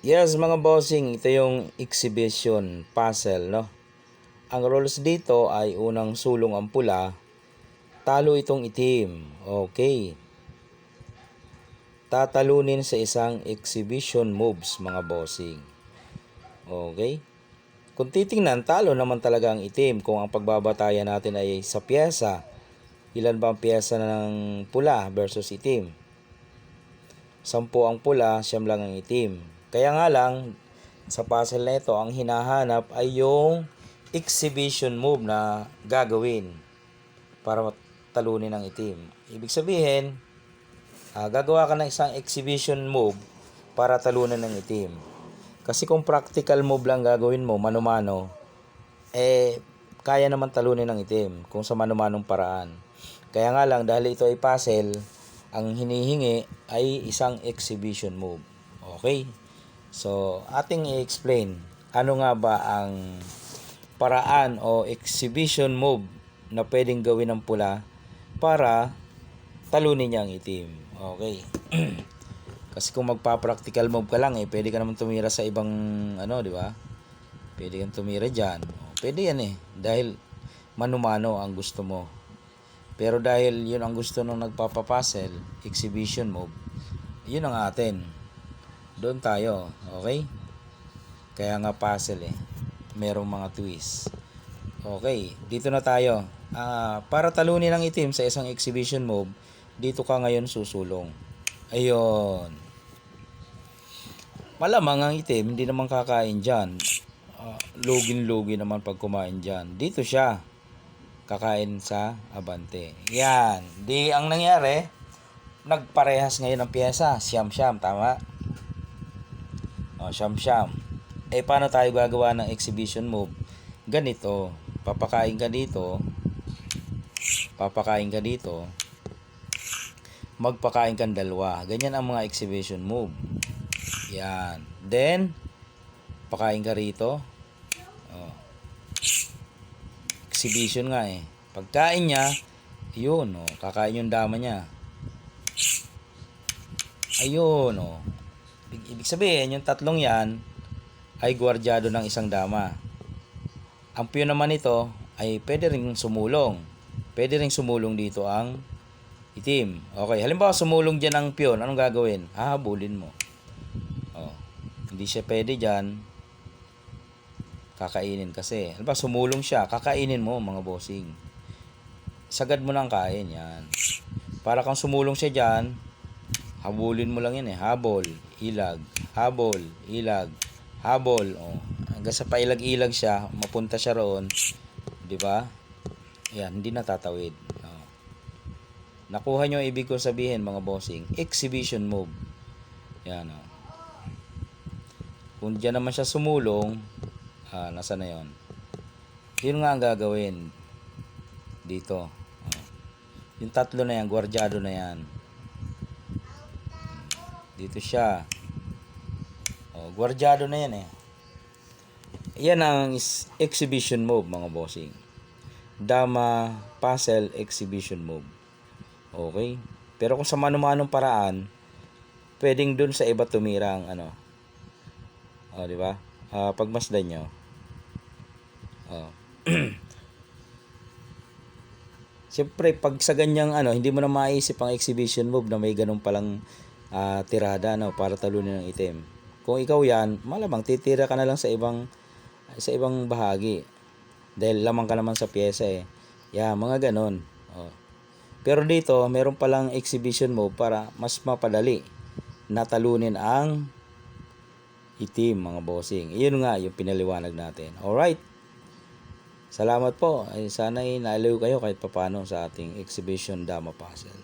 Yes, mga bossing, ito yung exhibition puzzle, no? Ang rules dito ay unang sulong ang pula, talo itong itim. Okay. Tatalunin sa isang exhibition moves, mga bossing. Okay? Kung titingnan, talo naman talaga ang itim kung ang pagbabatayan natin ay sa pyesa. Ilan ba ang pyesa ng pula versus itim? Sampu ang pula, siyam lang ang itim. Kaya nga lang, sa puzzle na ito, ang hinahanap ay yung exhibition move na gagawin para talunin ang itim. Ibig sabihin, ah, gagawa ka ng isang exhibition move para talunan ng itim. Kasi kung practical move lang gagawin mo, mano-mano, eh, kaya naman talunin ng itim kung sa mano-manong paraan. Kaya nga lang, dahil ito ay puzzle, ang hinihingi ay isang exhibition move. Okay? So, ating i-explain ano nga ba ang paraan o exhibition move na pwedeng gawin ng pula para talunin niya ang itim. Okay. Kasi kung magpa-practical move ka lang eh, pwede ka naman tumira sa ibang ano, di ba? Pwede kang tumira diyan. Pwede yan eh dahil mano-mano ang gusto mo. Pero dahil yun ang gusto nung nagpapapuzzle, exhibition move, yun ang atin. Doon tayo, okay? Kaya nga puzzle eh. Merong mga twist. Okay, dito na tayo. Ah, para talunin ang itim sa isang exhibition move, dito ka ngayon susulong. Ayun. Malamang ang itim, hindi naman kakain dyan. Ah, lugin-lugi naman pag kumain dyan. Dito siya kakain sa abante. Yan. Di ang nangyari, nagparehas ngayon ang pyesa. Siyam-siyam, tama? O, siyam-siyam. Eh, paano tayo gagawa ng exhibition move? Ganito. Papakain ka dito. Papakain ka dito. Magpakain kang dalawa. Ganyan ang mga exhibition move. Yan. Then, pakain ka rito. Oh. Exhibition nga eh. Pagkain niya, yun, oh, kakain yung dama niya. Ayun, oh. Ibig, sabihin, yung tatlong yan ay gwardyado ng isang dama. Ang piyon naman ito ay pwede ring sumulong. Pwede ring sumulong dito ang itim. Okay, halimbawa sumulong dyan ang piyon, anong gagawin? Hahabulin mo. Oh. Hindi siya pwede dyan. Kakainin kasi. Halimbawa sumulong siya, kakainin mo mga bossing. Sagad mo ng kain yan. Para kang sumulong siya dyan, habulin mo lang yan eh. Habol, ilag, habol, ilag, habol. Oh. Hanggang sa pailag-ilag siya, mapunta siya roon. Di ba? Yan, hindi natatawid. Oh. Nakuha nyo ibig kong sabihin mga bossing. Exhibition move. Yan oh. Kung dyan naman siya sumulong, ah, nasa na yon? Yun nga ang gagawin dito. Oh. Yung tatlo na yan, gwardyado na yan. Dito siya. Oh, gwardyado na yan eh. Yan ang exhibition move mga bossing. Dama puzzle exhibition move. Okay? Pero kung sa mano-manong paraan, pwedeng dun sa iba tumira ang ano. Oh, di ba? Ah, pagmasdan nyo. Oh. Siyempre, pag sa ganyang ano, hindi mo na maisip ang exhibition move na may ganun palang ah, tirada no, para talunin ng itim. Kung ikaw yan, malamang titira ka na lang sa ibang sa ibang bahagi. Dahil lamang ka naman sa pyesa eh. Yeah, mga ganon. Oh. Pero dito, meron palang exhibition move para mas mapadali na talunin ang itim mga bossing. Iyon nga yung pinaliwanag natin. Alright. Salamat po. Ay, sana ay naaliw kayo kahit papano sa ating exhibition dama puzzle.